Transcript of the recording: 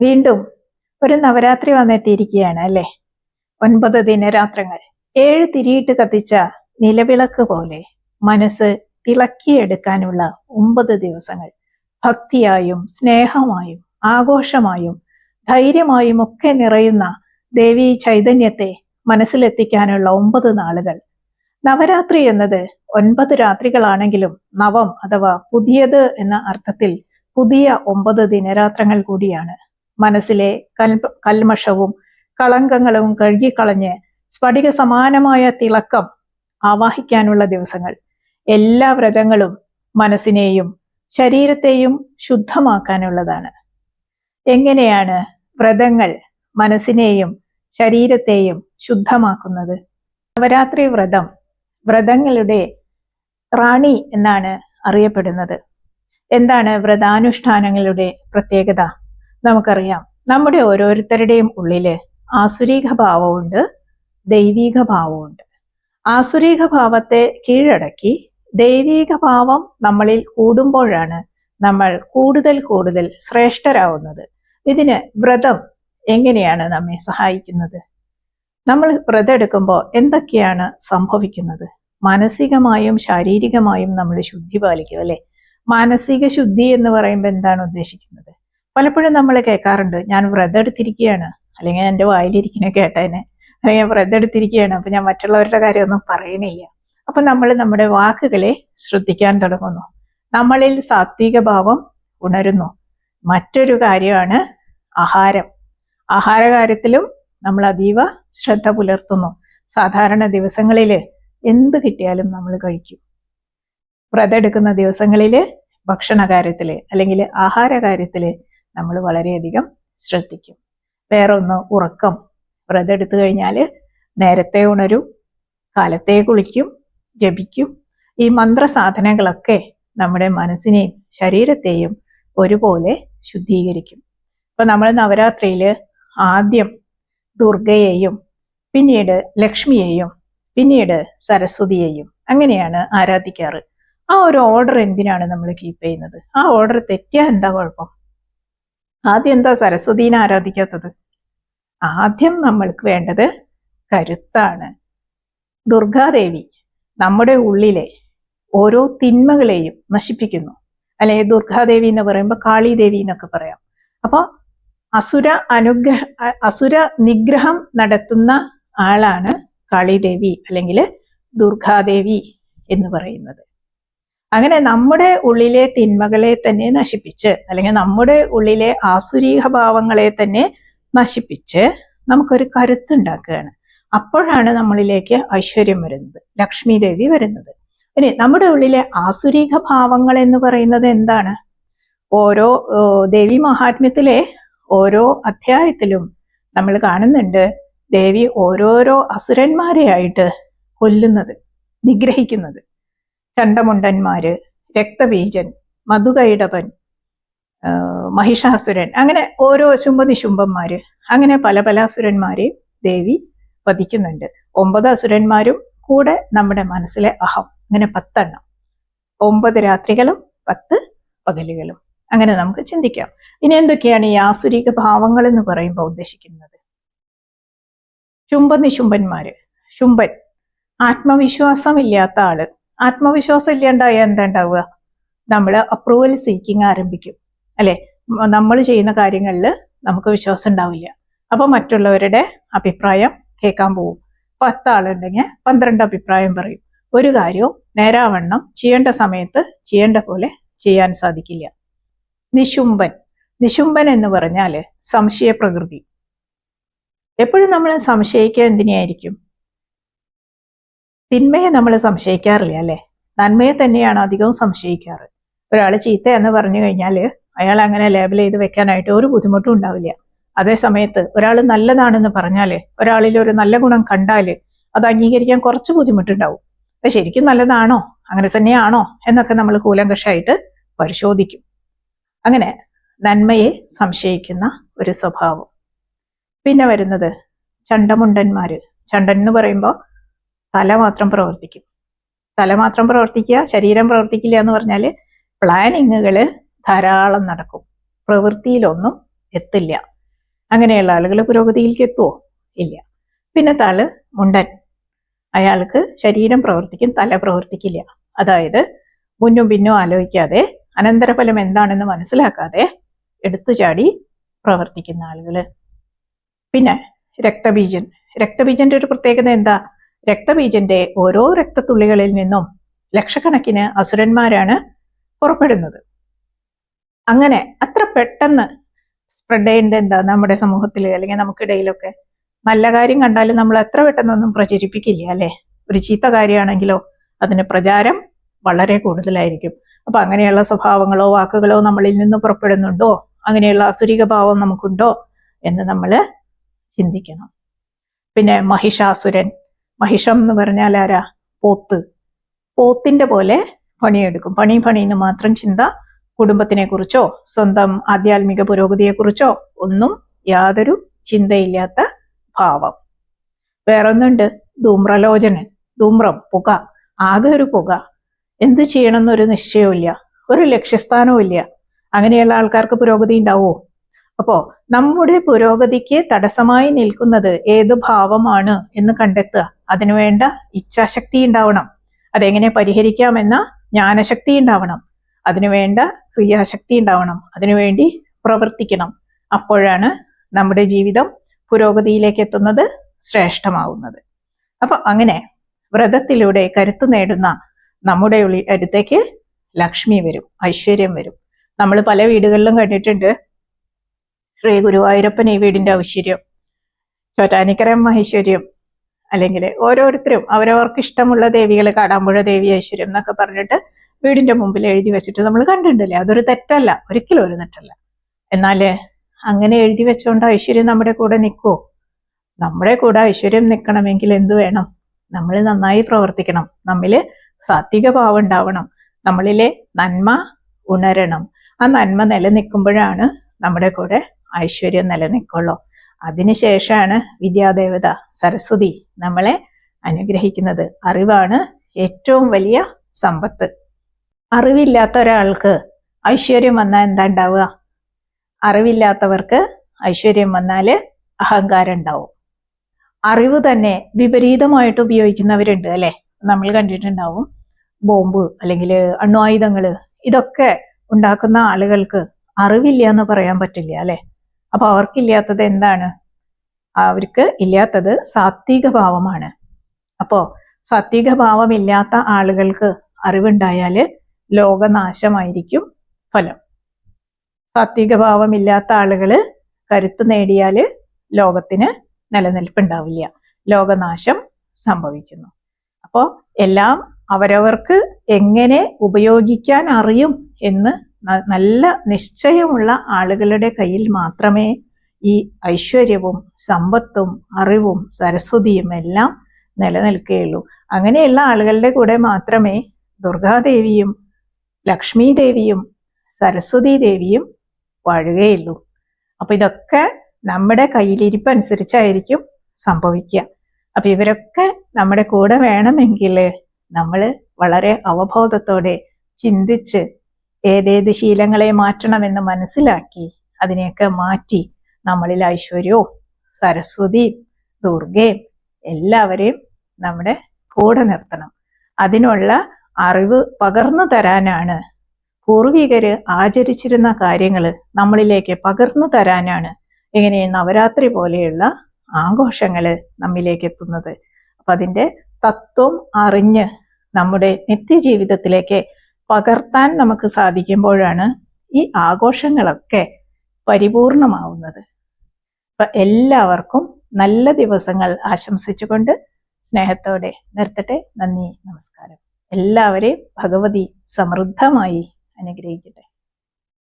വീണ്ടും ഒരു നവരാത്രി വന്നെത്തിയിരിക്കുകയാണ് അല്ലേ? ഒൻപത് ദിനരാത്രങ്ങൾ. ഏഴ് തിരിയിട്ട് കത്തിച്ച നിലവിളക്ക് പോലെ മനസ്സ് തിളക്കിയെടുക്കാനുള്ള ഒമ്പത് ദിവസങ്ങൾ. ഭക്തിയായും സ്നേഹമായും ആഘോഷമായും ധൈര്യമായും ഒക്കെ നിറയുന്ന ദേവി ചൈതന്യത്തെ മനസ്സിലെത്തിക്കാനുള്ള ഒമ്പത് നാളുകൾ. നവരാത്രി എന്നത് ഒൻപത് രാത്രികളാണെങ്കിലും നവം അഥവാ പുതിയത് എന്ന അർത്ഥത്തിൽ പുതിയ ഒമ്പത് ദിനരാത്രങ്ങൾ കൂടിയാണ്. മനസ്സിലെ കൽ കൽമഷവും കളങ്കങ്ങളും കഴുകിക്കളഞ്ഞ് സ്ഫടിക സമാനമായ തിളക്കം ആവാഹിക്കാനുള്ള ദിവസങ്ങൾ. എല്ലാ വ്രതങ്ങളും മനസ്സിനെയും ശരീരത്തെയും ശുദ്ധമാക്കാനുള്ളതാണ്. എങ്ങനെയാണ് വ്രതങ്ങൾ മനസ്സിനെയും ശരീരത്തെയും ശുദ്ധമാക്കുന്നത്? നവരാത്രി വ്രതം വ്രതങ്ങളുടെ റാണി എന്നാണ് അറിയപ്പെടുന്നത്. എന്താണ് വ്രതാനുഷ്ഠാനങ്ങളുടെ പ്രത്യേകത? നമുക്കറിയാം. നമ്മുടെ ഓരോരുത്തരുടെയും ഉള്ളിൽ ആസുരീക ഭാവമുണ്ട് ദൈവീക ഭാവമുണ്ട്. ആസുരീക ഭാവത്തെ കീഴടക്കി ദൈവീക ഭാവം നമ്മളിൽ കൂടുമ്പോഴാണ് നമ്മൾ കൂടുതൽ കൂടുതൽ ശ്രേഷ്ഠരാവുന്നത്. ഇതിന് വ്രതം എങ്ങനെയാണ് നമ്മെ സഹായിക്കുന്നത്? നമ്മൾ വ്രതം എടുക്കുമ്പോൾ എന്തൊക്കെയാണ് സംഭവിക്കുന്നത്? മാനസികമായും ശാരീരികമായും നമ്മൾ ശുദ്ധി പാലിക്കും അല്ലെ? മാനസിക ശുദ്ധി എന്ന് പറയുമ്പോൾ എന്താണ് ഉദ്ദേശിക്കുന്നത്? പലപ്പോഴും നമ്മൾ കേൾക്കാറുണ്ട് ഞാൻ വ്രതം എടുത്തിരിക്കുകയാണ് അല്ലെങ്കിൽ എന്റെ വായിലിരിക്കുന്ന കേട്ടേനെ. അല്ലെങ്കിൽ ഞാൻ വ്രതം എടുത്തിരിക്കുകയാണ് അപ്പം ഞാൻ മറ്റുള്ളവരുടെ കാര്യമൊന്നും പറയണില്ല അപ്പം നമ്മൾ നമ്മുടെ വാക്കുകളെ ശ്രദ്ധിക്കാൻ തുടങ്ങുന്നു. നമ്മളിൽ സാത്വിക ഭാവം ഉണരുന്നു. മറ്റൊരു കാര്യമാണ് ആഹാരം. ആഹാരകാര്യത്തിലും നമ്മൾ അതീവ ശ്രദ്ധ പുലർത്തുന്നു. സാധാരണ ദിവസങ്ങളിൽ എന്ത് കിട്ടിയാലും നമ്മൾ കഴിക്കും. വ്രതം എടുക്കുന്ന ദിവസങ്ങളിൽ ഭക്ഷണ കാര്യത്തിൽ അല്ലെങ്കിൽ ആഹാര കാര്യത്തിൽ നമ്മൾ വളരെയധികം ശ്രദ്ധിക്കും. വേറൊന്ന് ഉറക്കം. വ്രതം എടുത്തു കഴിഞ്ഞാൽ നേരത്തെ ഉണരും കാലത്തെ കുളിക്കും ജപിക്കും. ഈ മന്ത്രസാധനങ്ങളൊക്കെ നമ്മുടെ മനസ്സിനെയും ശരീരത്തെയും ഒരുപോലെ ശുദ്ധീകരിക്കും. ഇപ്പൊ നമ്മൾ നവരാത്രിയിൽ ആദ്യം ദുർഗയെയും പിന്നീട് ലക്ഷ്മിയെയും പിന്നീട് സരസ്വതിയെയും അങ്ങനെയാണ് ആരാധിക്കാറ്. ആ ഒരു ഓർഡർ എന്തിനാണ് നമ്മൾ കീപ്പ് ചെയ്യുന്നത്? ആ ഓർഡർ തെറ്റിയാൽ എന്താ കുഴപ്പം? ആദ്യം എന്താ സരസ്വതീനെ ആരാധിക്കാത്തത്? ആദ്യം നമ്മൾക്ക് വേണ്ടത് കരുത്താണ്. ദുർഗാദേവി നമ്മുടെ ഉള്ളിലെ ഓരോ തിന്മകളെയും നശിപ്പിക്കുന്നു. അല്ലെ ദുർഗാദേവി എന്ന് പറയുമ്പോൾ കാളിദേവി എന്നൊക്കെ പറയാം. അപ്പോൾ അസുര അനുഗ്രഹ അസുര നിഗ്രഹം നടത്തുന്ന ആളാണ് കാളിദേവി അല്ലെങ്കിൽ ദുർഗാദേവി എന്ന് പറയുന്നത്. അങ്ങനെ നമ്മുടെ ഉള്ളിലെ തിന്മകളെ തന്നെ നശിപ്പിച്ച് അല്ലെങ്കിൽ നമ്മുടെ ഉള്ളിലെ ആസുരീക ഭാവങ്ങളെ തന്നെ നശിപ്പിച്ച് നമുക്കൊരു കരുത്തുണ്ടാക്കുകയാണ്. അപ്പോഴാണ് നമ്മളിലേക്ക് ഐശ്വര്യം വരുന്നത് ലക്ഷ്മി ദേവി വരുന്നത്. ഇനി നമ്മുടെ ഉള്ളിലെ ആസുരീക ഭാവങ്ങൾ എന്ന് പറയുന്നത് എന്താണ്? ഓരോ ദേവി മഹാത്മ്യത്തിലെ ഓരോ അധ്യായത്തിലും നമ്മൾ കാണുന്നുണ്ട് ദേവി ഓരോരോ അസുരന്മാരെയായിട്ട് കൊല്ലുന്നത് നിഗ്രഹിക്കുന്നത്. ചണ്ടമുണ്ടന്മാര് രക്തബീജൻ മധുകൈടവൻ മഹിഷാസുരൻ അങ്ങനെ ഓരോ ശുംഭനിശുംഭന്മാര് അങ്ങനെ പല പല അസുരന്മാരെയും ദേവി വധിക്കുന്നുണ്ട്. ഒമ്പത് അസുരന്മാരും കൂടെ നമ്മുടെ മനസ്സിലെ അഹം അങ്ങനെ പത്തെണ്ണം. ഒമ്പത് രാത്രികളും പത്ത് പകലുകളും. അങ്ങനെ നമുക്ക് ചിന്തിക്കാം. ഇനി എന്തൊക്കെയാണ് ഈ ആസുരിക ഭാവങ്ങൾ എന്ന് പറയുമ്പോൾ ഉദ്ദേശിക്കുന്നത്? ശുംഭനിശുംഭന്മാര് ശുംഭൻ. ആത്മവിശ്വാസം ഇല്ലാത്ത ആൾ. ആത്മവിശ്വാസം ഇല്ലാണ്ടായ എന്താ ഉണ്ടാവുക നമ്മൾ അപ്രൂവൽ സീക്കിങ് ആരംഭിക്കും. അല്ലെ? നമ്മൾ ചെയ്യുന്ന കാര്യങ്ങളിൽ നമുക്ക് വിശ്വാസം ഉണ്ടാവില്ല. അപ്പൊ മറ്റുള്ളവരുടെ അഭിപ്രായം കേൾക്കാൻ പോകും പത്ത് ആളുണ്ടെങ്കിൽ പന്ത്രണ്ട് അഭിപ്രായം പറയും. ഒരു കാര്യവും നേരാവണ്ണം ചെയ്യേണ്ട സമയത്ത് ചെയ്യേണ്ട പോലെ ചെയ്യാൻ സാധിക്കില്ല. നിശുംബൻ നിശുംബൻ എന്ന് പറഞ്ഞാൽ സംശയ പ്രകൃതി എപ്പോഴും നമ്മൾ സംശയിക്കുക എന്തിനായിരിക്കും തിന്മയെ നമ്മൾ സംശയിക്കാറില്ല അല്ലെ? നന്മയെ തന്നെയാണ് അധികവും സംശയിക്കാറ്. ഒരാൾ ചീത്ത എന്ന് പറഞ്ഞു കഴിഞ്ഞാൽ അയാൾ അങ്ങനെ ലേബൽ ചെയ്ത് വെക്കാനായിട്ട് ഒരു ബുദ്ധിമുട്ടും ഉണ്ടാവില്ല. അതേ സമയത്ത് ഒരാൾ നല്ലതാണെന്ന് പറഞ്ഞാൽ ഒരാളിൽ ഒരു നല്ല ഗുണം കണ്ടാൽ അത് അംഗീകരിക്കാൻ കുറച്ച് ബുദ്ധിമുട്ടുണ്ടാവും. അത് ശരിക്കും നല്ലതാണോ അങ്ങനെ തന്നെയാണോ എന്നൊക്കെ നമ്മൾ കൂലങ്കഷായിട്ട് പരിശോധിക്കും. അങ്ങനെ നന്മയെ സംശയിക്കുന്ന ഒരു സ്വഭാവം. പിന്നെ വരുന്നത് ചണ്ടമുണ്ടന്മാര്. ചണ്ടൻ എന്ന് പറയുമ്പോൾ തല മാത്രം പ്രവർത്തിക്കും. തല മാത്രം പ്രവർത്തിക്കുക ശരീരം പ്രവർത്തിക്കില്ല എന്ന് പറഞ്ഞാൽ പ്ലാനിങ്ങുകൾ ധാരാളം നടക്കും. പ്രവൃത്തിയിലൊന്നും എത്തില്ല. അങ്ങനെയുള്ള ആളുകൾ പുരോഗതിയിലേക്ക് എത്തുമോ ഇല്ല. പിന്നെ തൽ മുണ്ടൻ. അയാൾക്ക് ശരീരം പ്രവർത്തിക്കും തല പ്രവർത്തിക്കില്ല. അതായത് മുന്നും പിന്നും ആലോചിക്കാതെ അനന്തരഫലം എന്താണെന്ന് മനസ്സിലാക്കാതെ എടുത്തു ചാടി പ്രവർത്തിക്കുന്ന ആളുകൾ പിന്നെ രക്തബീജൻ. രക്തബീജന്റെ ഒരു പ്രത്യേകത എന്താ? രക്തബീജന്റെ ഓരോ രക്തത്തുള്ളികളിൽ നിന്നും ലക്ഷക്കണക്കിന് അസുരന്മാരാണ് പുറപ്പെടുന്നത്. അങ്ങനെ അത്ര പെട്ടെന്ന് സ്പ്രെഡ് ചെയ്യേണ്ട എന്താ നമ്മുടെ സമൂഹത്തിൽ അല്ലെങ്കിൽ നമുക്കിടയിലൊക്കെ? നല്ല കാര്യം കണ്ടാലും നമ്മൾ എത്ര പെട്ടെന്നൊന്നും പ്രചരിപ്പിക്കില്ല അല്ലെ? ഒരു ചീത്ത കാര്യമാണെങ്കിലോ അതിന് പ്രചാരം വളരെ കൂടുതലായിരിക്കും. അപ്പൊ അങ്ങനെയുള്ള സ്വഭാവങ്ങളോ വാക്കുകളോ നമ്മളിൽ നിന്ന് പുറപ്പെടുന്നുണ്ടോ? അങ്ങനെയുള്ള അസുരിക ഭാവം നമുക്കുണ്ടോ എന്ന് നമ്മൾ ചിന്തിക്കണം. പിന്നെ മഹിഷാസുരൻ മഹിഷം എന്ന് പറഞ്ഞാൽ ആരാ? പോത്ത്. പോത്തിന്റെ പോലെ പണിയെടുക്കും. പണി പണിന്ന് മാത്രം ചിന്ത കുടുംബത്തിനെ കുറിച്ചോ സ്വന്തം ആധ്യാത്മിക പുരോഗതിയെക്കുറിച്ചോ ഒന്നും യാതൊരു ചിന്തയില്ലാത്ത ഭാവം. വേറൊന്നുണ്ട്. ധൂമ്രലോചനൻ ധൂമ്രം പുക. ആകെ ഒരു പുക. എന്ത് ചെയ്യണമെന്നൊരു നിശ്ചയവും ഒരു ലക്ഷ്യസ്ഥാനവും ഇല്ല. അങ്ങനെയുള്ള ആൾക്കാർക്ക് പുരോഗതി ഉണ്ടാവോ? അപ്പോ നമ്മുടെ പുരോഗതിക്ക് തടസ്സമായി നിൽക്കുന്നത് ഏത് ഭാവമാണ് എന്ന് കണ്ടെത്തുക. അതിനുവേണ്ട ഇച്ഛാശക്തി ഉണ്ടാവണം. അതെങ്ങനെ പരിഹരിക്കാമെന്ന ജ്ഞാനശക്തി ഉണ്ടാവണം. അതിനുവേണ്ട ക്രിയാശക്തി ഉണ്ടാവണം. അതിനുവേണ്ടി പ്രവർത്തിക്കണം. അപ്പോഴാണ് നമ്മുടെ ജീവിതം പുരോഗതിയിലേക്ക് എത്തുന്നത് ശ്രേഷ്ഠമാവുന്നത്. അപ്പൊ അങ്ങനെ വ്രതത്തിലൂടെ കരുത്ത് നേടുന്ന നമ്മുടെ ഉള്ളി അടുത്തേക്ക് ലക്ഷ്മി വരും ഐശ്വര്യം വരും. നമ്മൾ പല വീടുകളിലും കണ്ടിട്ടുണ്ട്. ശ്രീ ഗുരുവായൂരപ്പൻ ഈ വീടിന്റെ ഐശ്വര്യം ചോറ്റാനിക്കരം ഐശ്വര്യം അല്ലെങ്കിൽ ഓരോരുത്തരും അവരവർക്ക് ഇഷ്ടമുള്ള ദേവികൾ കാടാമ്പുഴ ദേവി ഐശ്വര്യം എന്നൊക്കെ പറഞ്ഞിട്ട് വീടിന്റെ മുമ്പിൽ എഴുതി വെച്ചിട്ട് നമ്മൾ കണ്ടിട്ടില്ലേ? അതൊരു തെറ്റല്ല. ഒരിക്കലും ഒരു തെറ്റല്ല. എന്നാൽ അങ്ങനെ എഴുതി വെച്ചുകൊണ്ട് ഐശ്വര്യം നമ്മുടെ കൂടെ നിൽക്കുമോ നമ്മുടെ കൂടെ ഐശ്വര്യം നിൽക്കണമെങ്കിൽ എന്ത് വേണം? നമ്മൾ നന്നായി പ്രവർത്തിക്കണം. നമ്മിൽ സാത്വിക ഭാവം ഉണ്ടാവണം. നമ്മളിലെ നന്മ ഉണരണം. ആ നന്മ നിലനിൽക്കുമ്പോഴാണ് നമ്മുടെ കൂടെ ഐശ്വര്യം നിലനിൽക്കുള്ളൂ. അതിനുശേഷമാണ് വിദ്യാദേവത സരസ്വതി നമ്മളെ അനുഗ്രഹിക്കുന്നത്. അറിവാണ് ഏറ്റവും വലിയ സമ്പത്ത്. അറിവില്ലാത്ത ഒരാൾക്ക് ഐശ്വര്യം വന്നാൽ എന്താ ഉണ്ടാവുക? അറിവില്ലാത്തവർക്ക് ഐശ്വര്യം വന്നാൽ അഹങ്കാരം ഉണ്ടാവും. അറിവ് തന്നെ വിപരീതമായിട്ട് ഉപയോഗിക്കുന്നവരുണ്ട് അല്ലെ? നമ്മൾ കണ്ടിട്ടുണ്ടാവും. ബോംബ് അല്ലെങ്കിൽ അണ്വായുധങ്ങൾ ഇതൊക്കെ ഉണ്ടാക്കുന്ന ആളുകൾക്ക് അറിവില്ല എന്ന് പറയാൻ പറ്റില്ല അല്ലെ? അപ്പൊ അവർക്കില്ലാത്തത് എന്താണ്? അവർക്ക് ഇല്ലാത്തത് സാത്വിക ഭാവമാണ് അപ്പോൾ സാത്വിക ഭാവമില്ലാത്ത ആളുകൾക്ക് അറിവുണ്ടായാൽ ലോകനാശമായിരിക്കും ഫലം. സാത്വിക ഭാവമില്ലാത്ത ആളുകൾ കരുത്ത് നേടിയാൽ ലോകത്തിന് നിലനിൽപ്പുണ്ടാവില്ല. ലോകനാശം സംഭവിക്കുന്നു. അപ്പോൾ എല്ലാം അവരവർക്ക് എങ്ങനെ ഉപയോഗിക്കാൻ അറിയും എന്ന് നല്ല നിശ്ചയമുള്ള ആളുകളുടെ കയ്യിൽ മാത്രമേ ഈ ഐശ്വര്യവും സമ്പത്തും അറിവും സരസ്വതിയും എല്ലാം നിലനിൽക്കുകയുള്ളൂ. അങ്ങനെയുള്ള ആളുകളുടെ കൂടെ മാത്രമേ ദുർഗാദേവിയും ലക്ഷ്മി ദേവിയും സരസ്വതി ദേവിയും വാഴുകയുള്ളൂ. അപ്പോൾ ഇതൊക്കെ നമ്മുടെ കയ്യിലിരിപ്പ് അനുസരിച്ചായിരിക്കും സംഭവിക്കുക. അപ്പം ഇവരൊക്കെ നമ്മുടെ കൂടെ വേണമെങ്കിൽ നമ്മൾ വളരെ അവബോധത്തോടെ ചിന്തിച്ച് ഏതേത് ശീലങ്ങളെ മാറ്റണമെന്ന് മനസ്സിലാക്കി അതിനെയൊക്കെ മാറ്റി നമ്മളിൽ ഐശ്വര്യവും സരസ്വതിയും ദുർഗയും എല്ലാവരെയും നമ്മുടെ കൂടെ നിർത്തണം. അതിനുള്ള അറിവ് പകർന്നു തരാനാണ്. പൂർവികര് ആചരിച്ചിരുന്ന കാര്യങ്ങൾ നമ്മളിലേക്ക് പകർന്നു തരാനാണ് ഇങ്ങനെ നവരാത്രി പോലെയുള്ള ആഘോഷങ്ങൾ നമ്മിലേക്ക് എത്തുന്നത്. അപ്പം അതിന്റെ തത്വം അറിഞ്ഞ് നമ്മുടെ നിത്യജീവിതത്തിലേക്ക് പകർത്താൻ നമുക്ക് സാധിക്കുമ്പോഴാണ് ഈ ആഘോഷങ്ങളൊക്കെ പരിപൂർണമാവുന്നത്. അപ്പൊ എല്ലാവർക്കും നല്ല ദിവസങ്ങൾ ആശംസിച്ചുകൊണ്ട് സ്നേഹത്തോടെ നിർത്തട്ടെ. നന്ദി നമസ്കാരം. എല്ലാവരെയും ഭഗവതി സമൃദ്ധമായി അനുഗ്രഹിക്കട്ടെ.